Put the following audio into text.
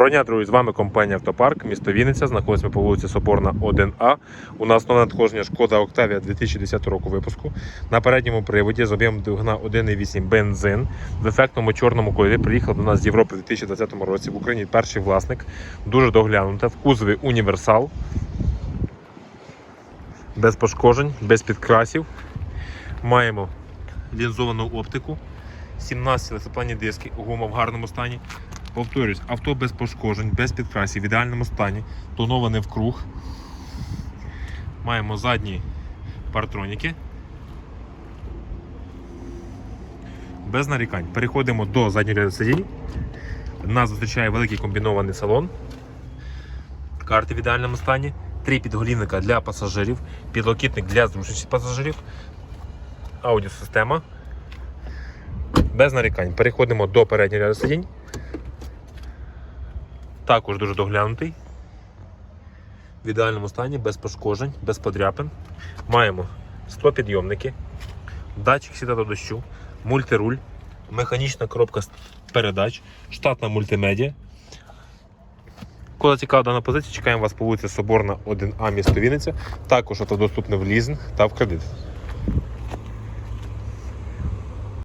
Доброго дня, друзі! З вами компанія Автопарк, місто Вінниця. Знаходимося по вулиці Соборна 1А. У нас нове надходження шкода Октавія 2010 року випуску. На передньому приводі з об'ємом двигуна 1,8 бензин в ефектному чорному кольорі. Приїхав до нас з Європи в 2020 році. В Україні перший власник. Дуже доглянуте. В кузові універсал. Без пошкоджень, без підкрасів. Маємо лінзовану оптику. 17 лисоплані диски, гума в гарному стані. Повторюсь, авто без пошкоджень, без підкрасів, в ідеальному стані, тоноване в круг. Маємо задні партроніки. Без нарікань. Переходимо до заднього ряду сидінь. Нас зустрічає великий комбінований салон. Карти в ідеальному стані. Три підголівника для пасажирів, підлокітник для зручності пасажирів, аудіосистема. Без нарікань. Переходимо до переднього ряду сидінь. Також дуже доглянутий. В ідеальному стані, без пошкоджень, без подряпин. Маємо склопідйомники, датчик світа до дощу, мультируль, механічна коробка передач, штатна мультимедіа. Коли цікава дана позиція, чекаємо вас по вулиці Соборна 1А місто Вінниця. Також авто доступне в лізинг та в кредит.